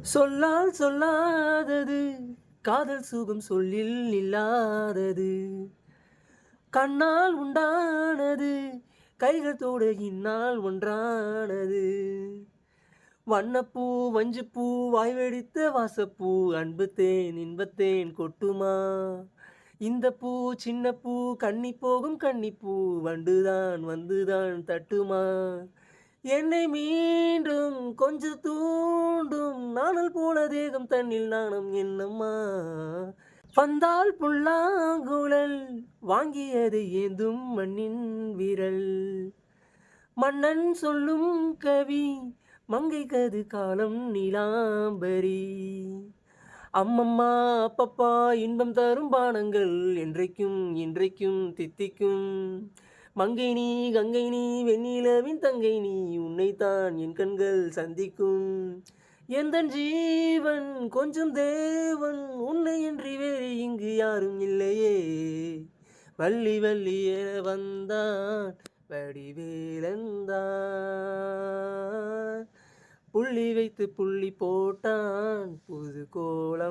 சொல்லால் சொல்லாதது காதல் சுகம் சொல்லில் இல்லாதது கண்ணால் உண்டானது கைகள் தோடு இந்நாள் ஒன்றானது. வண்ணப்பூ வஞ்சுப்பூ வாய் வெடித்த வாசப்பூ அன்பு தேன் இன்பத்தேன் கொட்டுமா? இந்த பூ சின்ன பூ போகும் கன்னிப்பூ வண்டுதான் வந்துதான் தட்டுமா? என்னை மீண்டும் கொஞ்சம் தூ வந்தால் போல தேகம் தன்னில் நாணம் என்னம்மா? வந்தால் புல்லாங்குழல் வாங்கியது ஏந்தும் மண்ணின் விரல். மன்னன் சொல்லும் கவி மங்கை கது காலம் நீலாம்பரி. அம்மம்மா அப்பப்பா இன்பம் தரும் பானங்கள் என்றைக்கும் இன்றைக்கும் தித்திக்கும். மங்கை நீ கங்கை நீ வெண்ணிலவின் தங்கை நீ உன்னைத்தான் என் கண்கள் சந்திக்கும். எந்த ஜீவன்? கொஞ்சம் தேவன். உன்னை என்று வேறு இங்கு யாரும் இல்லையே. வள்ளி வள்ளி என வந்தான். வடிவேலந்தான் புள்ளி வைத்து புள்ளி போட்டான். புது கோலம்